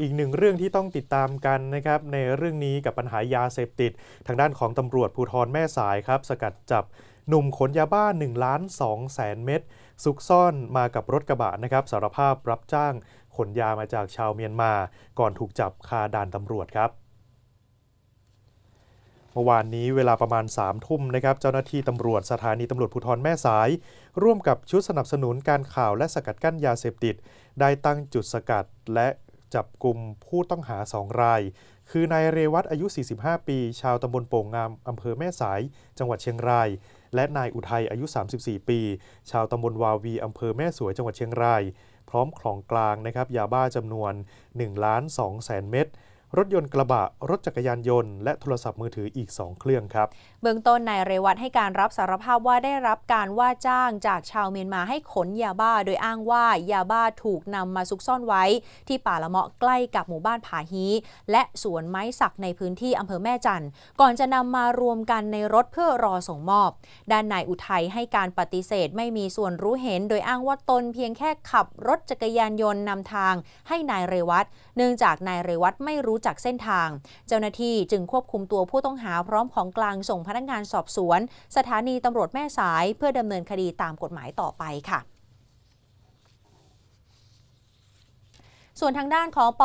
อีกหนึ่งเรื่องที่ต้องติดตามกันนะครับในเรื่องนี้กับปัญหายาเสพติด ทางด้านของตำรวจภูธรแม่สายครับ สกัดจับหนุ่มขนยาบ้า1ล้าน2แสนเม็ดซุกซ่อนมากับรถกระบะนะครับสารภาพรับจ้างขนยามาจากชาวเมียนมา ก่อนถูกจับคาด่านตำรวจครับเมื่อวานนี้เวลาประมาณ3ามทุ่มนะครับเจ้าหน้าที่ตำรวจสถานีตำรวจภูธรแม่สาย ร่วมกับชุดสนับสนุนการข่าวและสกัดกั้นยาเสพติด ได้ตั้งจุดสกัดและ จับกลุ่มผู้ต้องหา 2 ราย คือนายเรวัตอายุ 45 ปี ชาวตำบลโป่งงามอำเภอแม่สาย จังหวัดเชียงราย และนายอุทัยอายุ 34 ปี ชาวตำบลวาวีอำเภอแม่สวยจังหวัดเชียงราย พร้อมของกลางนะครับยาบ้าจำนวน1ล้าน2แสนเม็ด รถยนต์กระบะ รถจักรยานยนต์ และโทรศัพท์มือถืออีก 2 เครื่องครับ เบื้องต้นนายเรวัตให้การรับสารภาพว่าได้รับการว่าจ้างจากชาวเมียนมาให้ขนยาบ้า โดยอ้างว่ายาบ้าถูกนำมาซุกซ่อนไว้ ที่ป่าละเมาะใกล้กับหมู่บ้านผาฮีและสวนไม้สักในพื้นที่อำเภอแม่จันทร์ก่อนจะนำมารวมกันในรถเพื่อรอส่งมอบ ด้านนายอุทัยให้การปฏิเสธไม่มีส่วนรู้เห็น โดยอ้างว่าตนเพียงแค่ขับรถจักรยานยนต์นำทาง ให้นายเรวัตเนื่องจากนายเรวัตไม่รู้จักเส้นทาง เจ้าหน้าที่จึงควบคุมตัวผู้ต้องหาพร้อมของกลางส่งพนักงานสอบสวน สถานีตำรวจแม่สายเพื่อดำเนินคดีตามกฎหมายต่อไปค่ะ ส่วนทางด้านของป